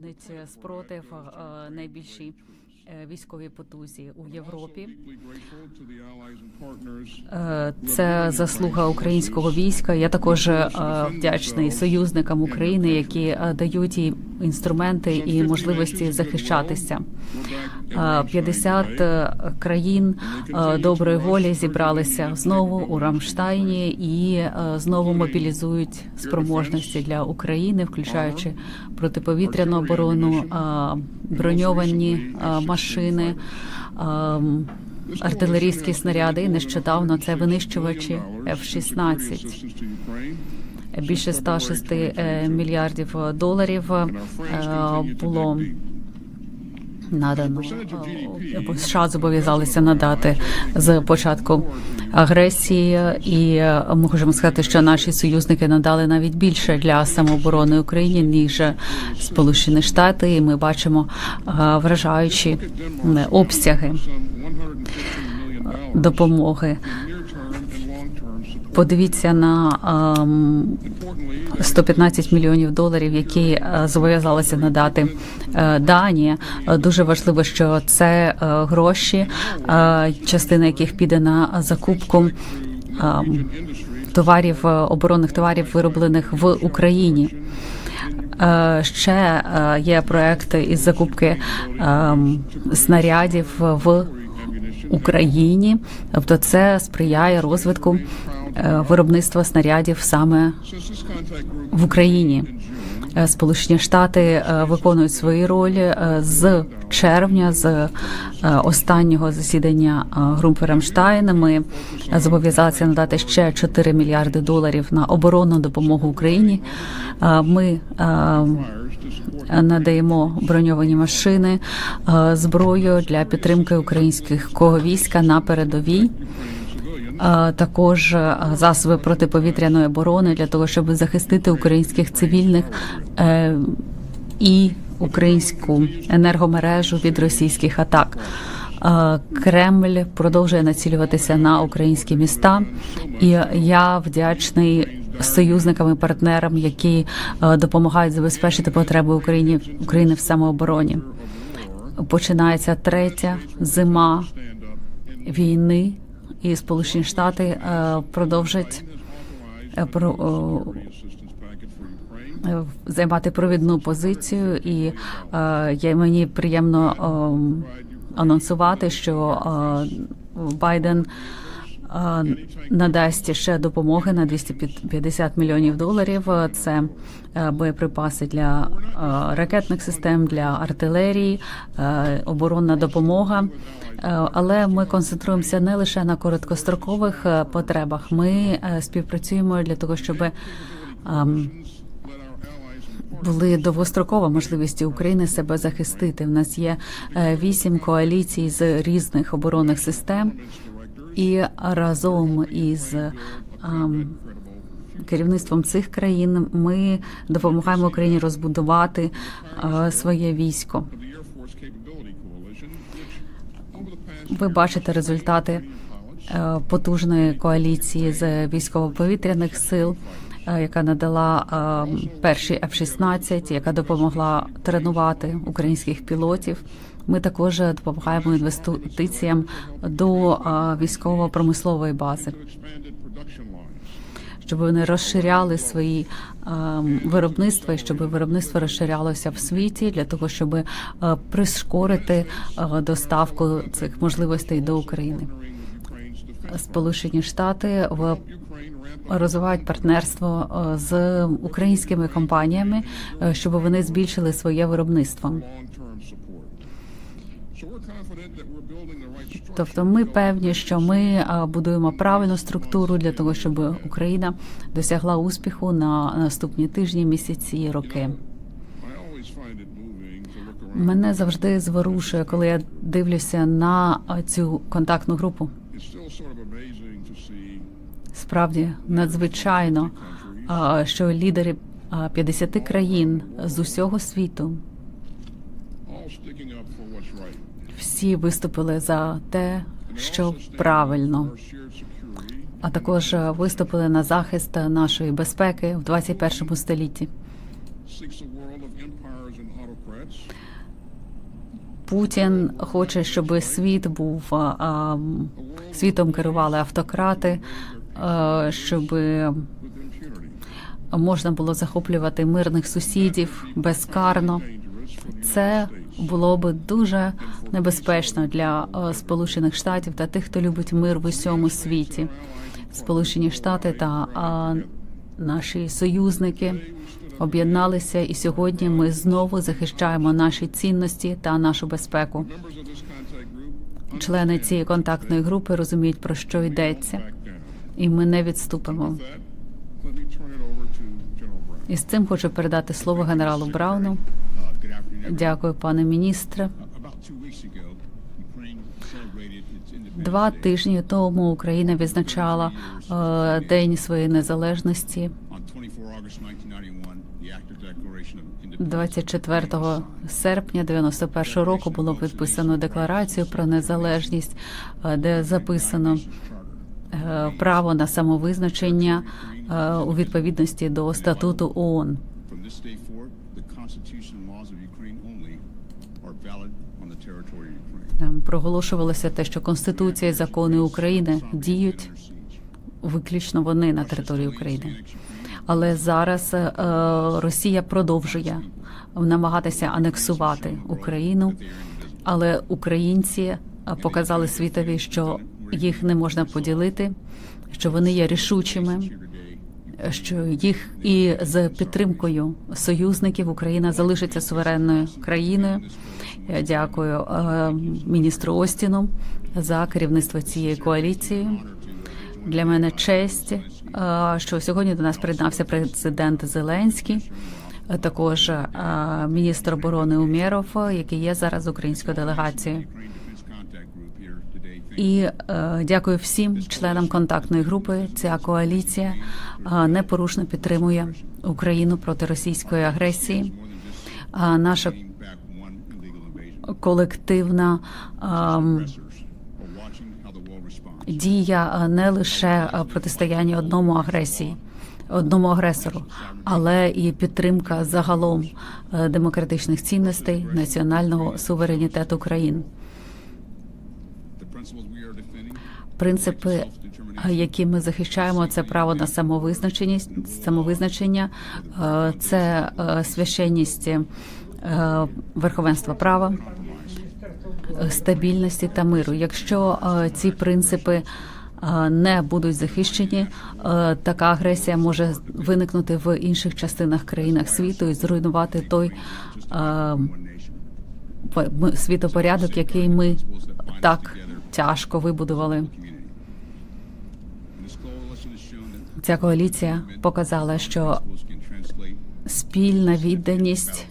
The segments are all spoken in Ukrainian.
чинить спротив е, найбільшій е, військовій потузі у Європі. Е, Це заслуга українського війська. Я також е, вдячний союзникам України, які е, дають їй інструменти і можливості захищатися. Е, 50 е, країн е, доброї волі зібралися знову у Рамштайні і е, знову мобілізують спроможності для України, включаючи протиповітряну оборону, броньовані машини. Артилерійські снаряди І нещодавно це винищувачі F-16. Більше 106 е, мільярдів доларів було надано е, або США зобов'язалися надати з початку агресії, і е, можемо сказати, що наші союзники надали навіть більше для самооборони України ніж Сполучені Штати. І ми бачимо е, вражаючі обсяги допомоги. Подивіться на ем, 115 мільйонів доларів, які е, зобов'язалася надати е, Данія. Е, Дуже важливо, що це гроші, частина яких піде на закупку ем, товарів оборонних товарів, вироблених в Україні. Ще є проекти із закупки ем, снарядів в Україні, тобто це сприяє розвитку виробництва снарядів саме в Україні. Е, Сполучені Штати е, виконують свої ролі е, з червня, з е, останнього засідання е, групи Рамштайн. Ми зобов'язалися надати ще 4 мільярди доларів на оборонну допомогу Україні. Е, Ми е, надаємо броньовані машини, е, зброю для підтримки українського війська на передовій. Також засоби протиповітряної оборони для того, щоб захистити українських цивільних е, і українську енергомережу від російських атак. Кремль продовжує націлюватися на українські міста, і я вдячний союзникам і партнерам, які е, допомагають забезпечити потреби Україні України в самообороні. Починається третя зима війни, і Сполучені Штати е, продовжать е, е, займати провідну позицію, і я мені приємно е, анонсувати, що Байден. Е, Надасть ще допомоги на 250 мільйонів доларів. Це е, боєприпаси для е, ракетних систем, для артилерії, оборонна допомога. Але ми концентруємося не лише на короткострокових потребах. Ми співпрацюємо для того, щоб ем, були довгострокова можливість України себе захистити. В нас є вісім коаліцій з різних оборонних систем, і разом із ем, керівництвом цих країн ми допомагаємо Україні розбудувати е, своє військо. Ви бачите результати е, потужної коаліції з військово-повітряних сил, е, яка надала е, перші F-16, яка допомогла тренувати українських пілотів. Ми також допомагаємо інвестиціям до військово-промислової бази, щоб вони розширяли свої виробництва і щоб виробництво розширялося в світі для того, щоб е, прискорити доставку цих можливостей до України. Сполучені Штати в розвивають партнерство з українськими компаніями, щоб вони збільшили своє виробництво. Тобто, ми певні, що ми будуємо правильну структуру для того, щоб Україна досягла успіху на наступні тижні, місяці і роки. Мене завжди зворушує, коли я дивлюся на цю контактну групу. Справді надзвичайно, що лідери е, 50 країн з усього світу всі виступили за те, що правильно, а також е, виступили на захист нашої безпеки в 21 столітті. Путін хоче, щоб світ був світом керували автократи, а, щоб можна було захоплювати мирних сусідів безкарно. Це було би дуже небезпечно для е, Сполучених Штатів та тих, хто любить мир в усьому світі. Сполучені Штати та а, наші союзники об'єдналися, і сьогодні ми знову захищаємо наші цінності та нашу безпеку. Члени цієї контактної групи розуміють про що йдеться, і ми не відступимо. І з цим хочу передати слово генералу Брауну. Дякую, пане міністре. Два тижні тому Україна відзначала е, День своєї незалежності. 24 серпня 91 року було підписано декларацію про незалежність, е, де записано е, право на самовизначення е, у відповідності до статуту ООН. Там проголошувалося те, що Конституція і закони України діють виключно вони на території України. Але зараз е, Росія продовжує намагатися анексувати Україну, але українці е, показали світові, що їх не можна поділити, що вони є рішучими, що їх і з підтримкою союзників Україна залишиться суверенною країною. Я дякую е, міністру Остіну за керівництво цієї коаліції. Для мене честь, е, що сьогодні до нас приєднався президент Зеленський, також е, міністр оборони Умєров, який є зараз українською делегацією. І е, дякую всім членам контактної групи. Ця коаліція е, непорушно підтримує Україну проти російської агресії. А наша колективна ем, responds. дія е, не лише е, протистояння одному агресії, одному агресору, але і підтримка загалом е, демократичних цінностей, національного суверенітету країн. Принципи, е, які ми захищаємо, це право на самовизначеність, самовизначення, е, це е, священність верховенства права, стабільності та миру. Якщо ці принципи не будуть захищені, така агресія може виникнути в інших частинах країнах світу і зруйнувати той по- світопорядок, який ми так тяжко вибудували. Ця коаліція показала, що спільна відданість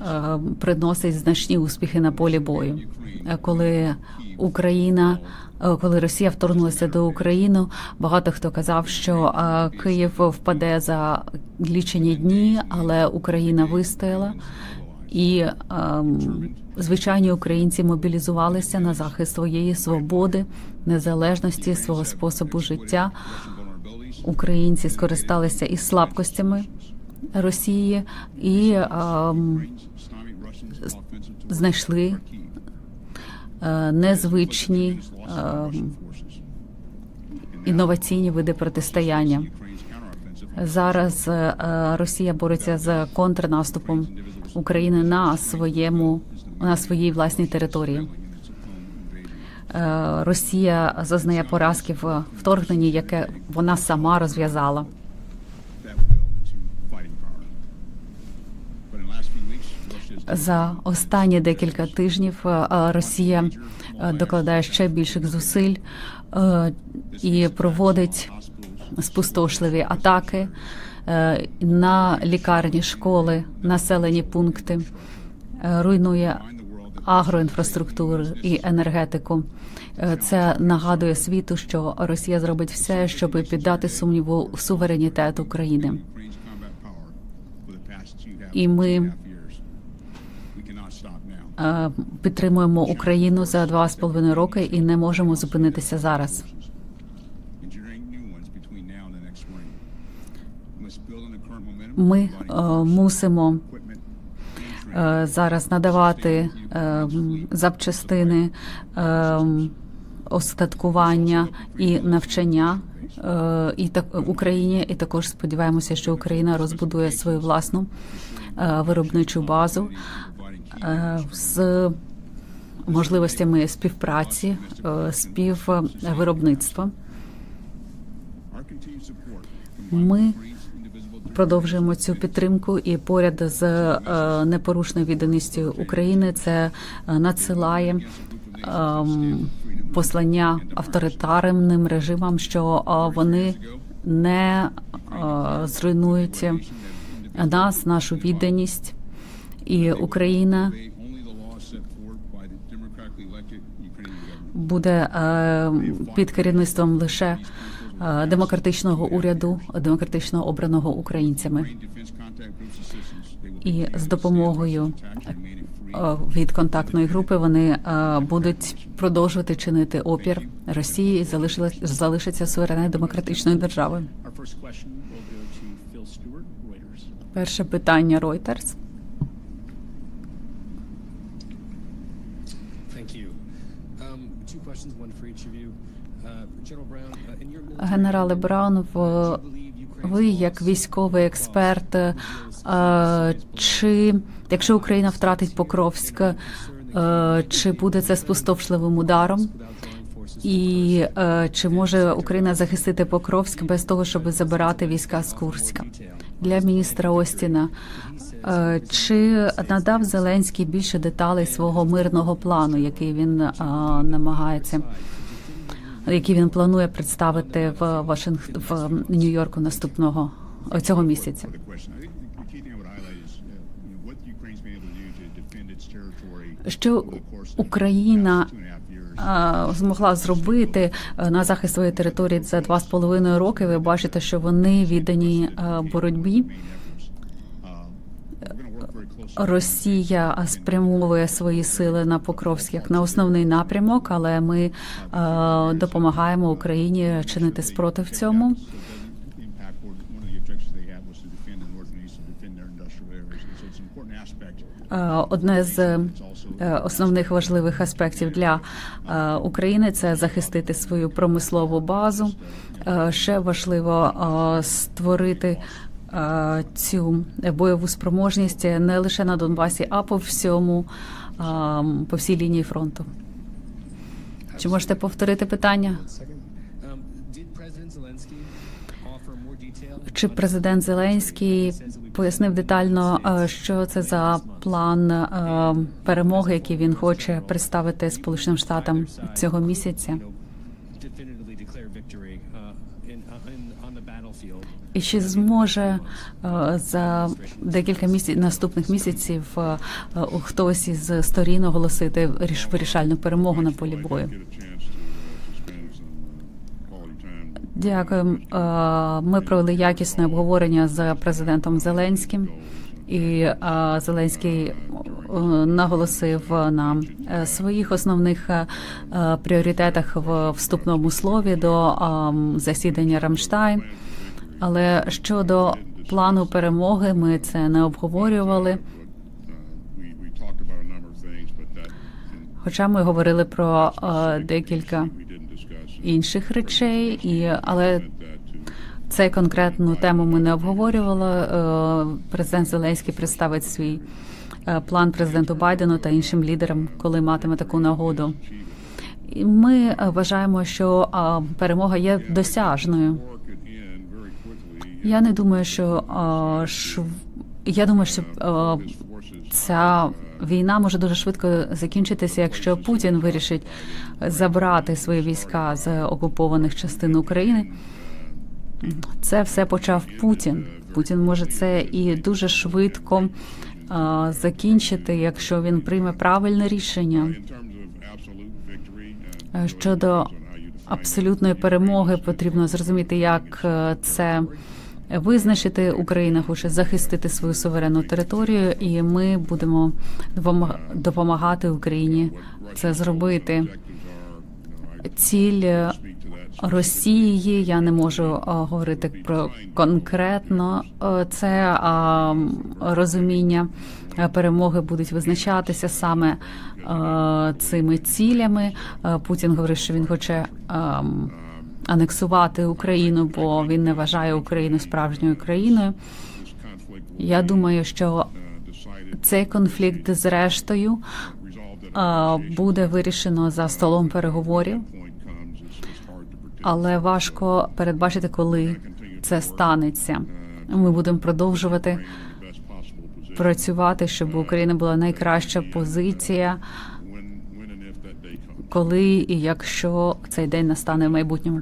е, приносить значні успіхи на полі бою. Коли Україна, е, коли Росія вторгнулася до України, багато хто казав, що е, Київ впаде за лічені дні, але Україна вистояла. І ем, звичайні українці мобілізувалися на захист своєї свободи, незалежності, свого способу життя. Українці скористалися із слабкостями Росії і ем, знайшли е, незвичні forces. інноваційні види протистояння. Зараз е, е, Росія бореться з контрнаступом України на своєму на своїй власній території. Е, Росія зазнає поразки в вторгненні, яке вона сама розв'язала. За останні декілька тижнів е, Росія е, докладає ще більших зусиль і проводить спустошливі атаки на лікарні, школи, населені пункти, е, руйнує агроінфраструктуру і енергетику. Е, Це нагадує світу, що Росія зробить все, щоб піддати сумніву суверенітет України. І ми. Е, підтримуємо Україну за два з половиною роки і не можемо зупинитися зараз. Ми е, мусимо е, зараз надавати е, запчастини, остаткування і навчання і так Україні. І також сподіваємося, що Україна розбудує свою власну виробничу базу з можливостями співпраці, співвиробництва. Ми продовжуємо цю підтримку. І поряд з е, непорушною відданістю України це е, надсилає ем, послання авторитарним режимам, що е, вони не зруйнують нас, нашу відданість, і Україна буде під керівництвом лише демократичного уряду, демократично обраного українцями. І з допомогою е, від контактної групи вони е, будуть продовжувати чинити опір Росії і залишаться суверенною демократичною державою. Перше питання Reuters. Генерале Браун, ви, як військовий експерт, е, чи якщо Україна втратить Покровськ, е, чи буде це спустошливим ударом? І е, чи може Україна захистити Покровськ без того, щоб забирати війська з Курська? Для міністра Остіна. Чи надав Зеленський більше деталей свого мирного плану, який він намагається, який він планує представити в Вашинг... в Нью-Йорку наступного цього місяця? Що Україна змогла зробити е, на захист своєї території за два з половиною роки. Ви бачите, що вони віддані е, боротьбі. Росія спрямовує свої сили на Покровськ як на основний напрямок, але ми е, допомагаємо Україні чинити спротив цьому. Е, Одне з е, основних важливих аспектів для України це захистити свою промислову базу. Ще важливо створити цю бойову спроможність не лише на Донбасі, а по всьому е, по всій лінії фронту. Чи можете повторити питання? Um? Чи президент Зеленський пояснив детально, е, що це за план е, перемоги, який він хоче представити Сполученим Штатам цього місяця? І чи зможе е, за декілька місяців наступних місяців е, е, хтось із сторін оголосити ріш- вирішальну перемогу на полі бою? Uh, uh, Дякую. Ми провели якісне обговорення з президентом Зеленським, і е, Зеленський е, наголосив на е, своїх основних пріоритетах в вступному слові до засідання Рамштайн. Але щодо плану перемоги, ми це не обговорювали. Хоча ми говорили про декілька інших речей, і але Цей конкретну тему ми не обговорювали. Е, Президент Зеленський представить свій е, план президенту Байдену та іншим лідерам, коли матиме таку нагоду. Ми е, вважаємо, що перемога є досяжною. Я не думаю, що я думаю, що ця війна може дуже швидко закінчитися, якщо Путін вирішить забрати свої війська з окупованих частин України. Це все почав Путін. Путін може це і дуже швидко а, закінчити, якщо він прийме правильне рішення Е, щодо абсолютної перемоги. Потрібно зрозуміти, як е, це визначити. Україна хоче захистити свою суверенну територію, і ми будемо допомагати Україні це зробити. Ціль Росії. Я не можу е, говорити про конкретно е, це розуміння е, перемоги будуть визначатися саме цими цілями. Путін говорив, що він хоче. Анексувати Україну, бо він не вважає Україну справжньою країною. Я думаю, що цей конфлікт, зрештою, буде вирішено за столом переговорів, але важко передбачити, коли це станеться. Ми будемо продовжувати працювати, щоб у України була найкраща позиція, коли і якщо цей день настане в майбутньому.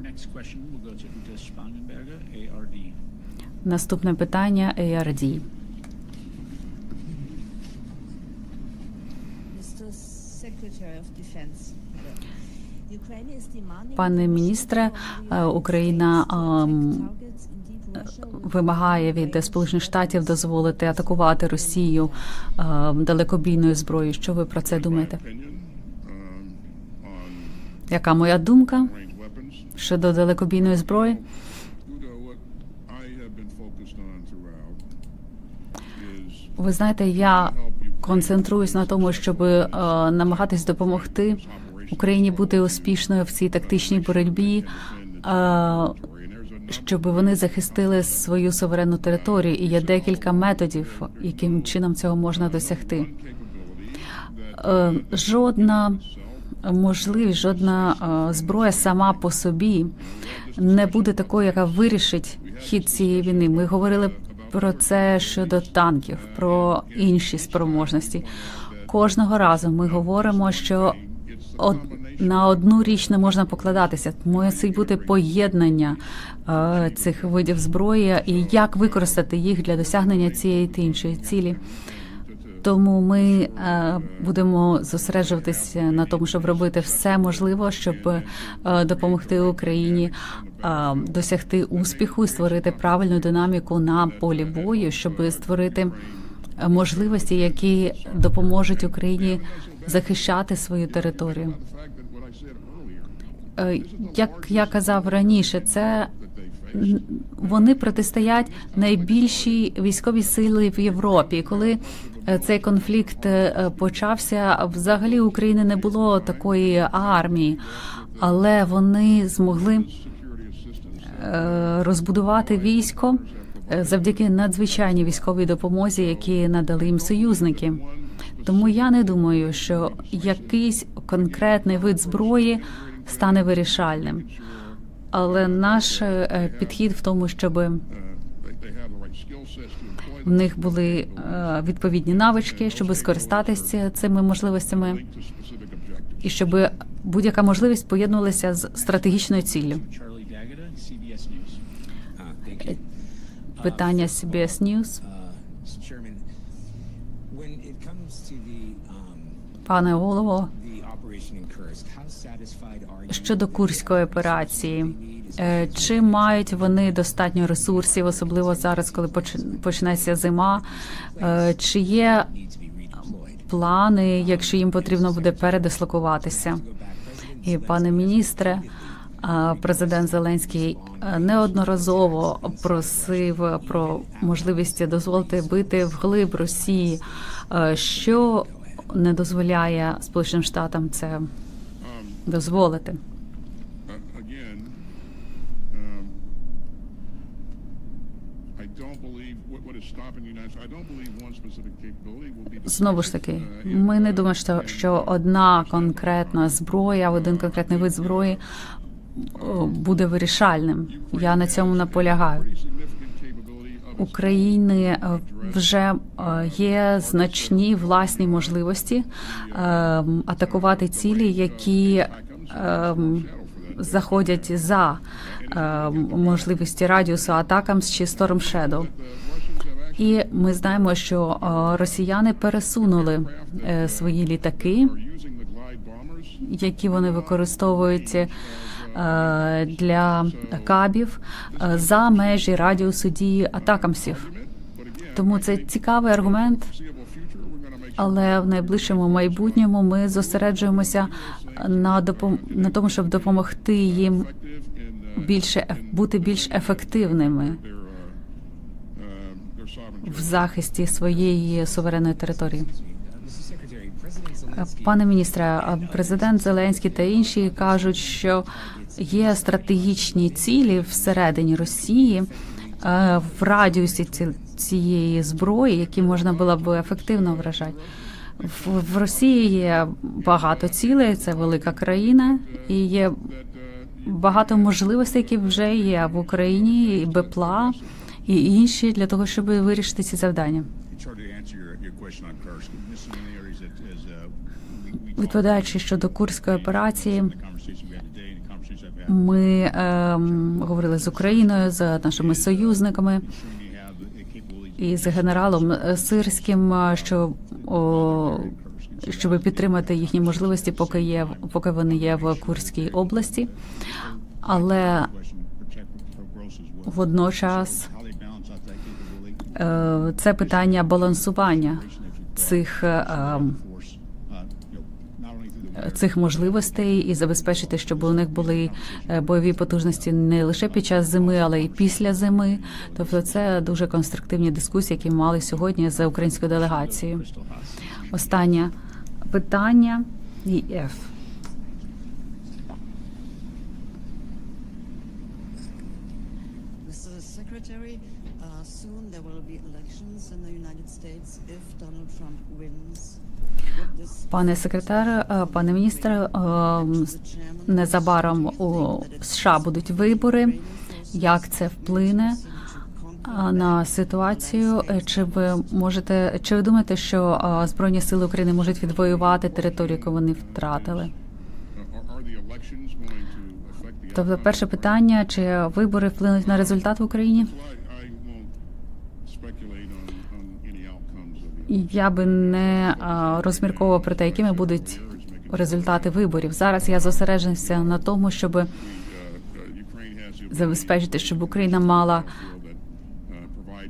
Наступне питання ARD. Пане міністре, е, Україна ем, вимагає від Сполучених Штатів дозволити атакувати Росію ем, далекобійною зброєю. Що ви про це думаєте? Яка моя думка щодо далекобійної зброї? Ви знаєте, я концентруюсь на тому, щоб е, намагатись допомогти Україні бути успішною в цій тактичній боротьбі, щоб вони захистили свою суверенну територію. І є декілька методів, яким чином цього можна досягти. Е, Жодна можливість, жодна е, зброя сама по собі не буде такою, яка вирішить хід цієї війни. Ми говорили про це щодо танків, про інші спроможності. Кожного разу ми говоримо, що од... на одну річ не можна покладатися. Мусить бути поєднання е, цих видів зброї і як використати їх для досягнення цієї та іншої цілі. Тому ми е, будемо зосереджуватися на тому, щоб робити все можливе, щоб е, допомогти Україні е, досягти успіху і створити правильну динаміку на полі бою, щоб створити можливості, які допоможуть Україні захищати свою територію. Е, Як я казав раніше, це вони протистоять найбільшій військовій сили в Європі. Коли е, цей конфлікт е, почався, взагалі України не було такої армії, але вони змогли розбудувати військо завдяки надзвичайній військовій допомозі, які надали їм союзники. Тому я не думаю, що якийсь конкретний вид зброї стане вирішальним. Але наш е, підхід в тому, щоб в них були е, відповідні навички, щоб скористатися цими можливостями, і щоб будь-яка можливість поєднувалася з стратегічною ціллю. Charlie D'Agata, CBS News. Uh. Питання CBS News. Are you? щодо курської операції, е, чи мають вони достатньо ресурсів, особливо зараз, коли поч- почнеться зима? Е, Чи є плани, якщо їм потрібно буде передислокуватися? І пане міністре, президент Зеленський е, неодноразово просив про можливість дозволити бити вглиб Росії, е, що не дозволяє Сполученим Штатам це дозволити. Uh, um. Знову ж таки, ми не думаємо, що, що одна конкретна зброя, один конкретний вид зброї буде вирішальним. Я на цьому наполягаю. України е, вже е, є значні власні можливості е, атакувати цілі, які е, заходять за е, можливості радіусу атакам чи Storm Shadow. І ми знаємо, що росіяни пересунули свої літаки, які вони використовують для кабів е, за межі радіусу дії атакамсів. Тому це цікавий аргумент. Але в найближчому майбутньому ми зосереджуємося на допом... на тому, щоб допомогти їм більше бути більш ефективними в захисті своєї суверенної території. Е, Пане міністре, президент Зеленський та інші кажуть, що є стратегічні цілі всередині Росії е, в радіусі ці- цієї зброї, які можна було б ефективно вражати. В, Росії є багато цілей, це велика країна, і є багато можливостей, які вже є в Україні, і БПЛА, і інші для того, щоб вирішити ці завдання. Відповідаючи щодо курської операції, Ми ем, говорили з Україною, з нашими союзниками і з генералом Сирським, е, що о, щоб підтримати їхні можливості, поки є поки вони є в Курській області. Але водночас е, це питання балансування цих. е, цих можливостей і забезпечити, щоб у них були е, бойові потужності не лише під час зими, але й після зими. Тобто, це дуже конструктивні дискусії, які ми мали сьогодні з українською делегацією. Останнє питання ІФ. Mr. Secretary, uh, soon there will be elections in the United States if Donald Trump wins. Пане секретар, е, пане міністре, е, незабаром у США будуть вибори. Як це вплине е, на ситуацію? Чи ви можете чи ви думаєте, що збройні сили України можуть відвоювати територію, яку вони втратили? Тобто, перше питання: чи вибори вплинуть на результат в Україні? Я би не розмірковував про те, якими будуть результати виборів. Зараз я зосереджуся на тому, щоб забезпечити, щоб Україна мала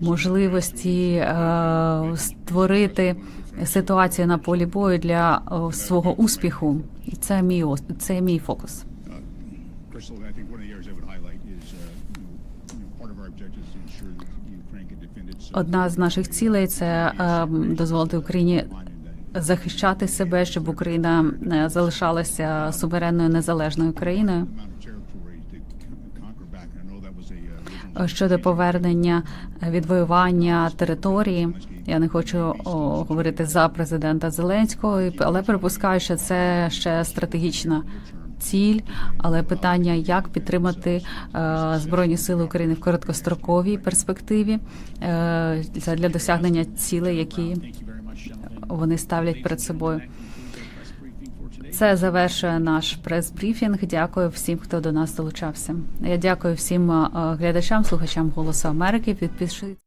можливості е, створити ситуацію на полі бою для е, свого успіху. Це мій це мій фокус. Одна з наших цілей це е, дозволити Україні захищати себе, щоб Україна е, залишалася суверенною незалежною країною. Original щодо повернення е, відвоювання території. Я не хочу говорити за президента Зеленського, але припускаю, що це ще стратегічна ціль. Але питання, як підтримати е, збройні сили України в короткостроковій перспективі е, для- досягнення цілей, які вони ставлять перед собою. Це завершує наш прес-брифінг. Дякую всім, хто до нас долучався. Я дякую всім е, глядачам, слухачам Голосу Америки. Підпишіться.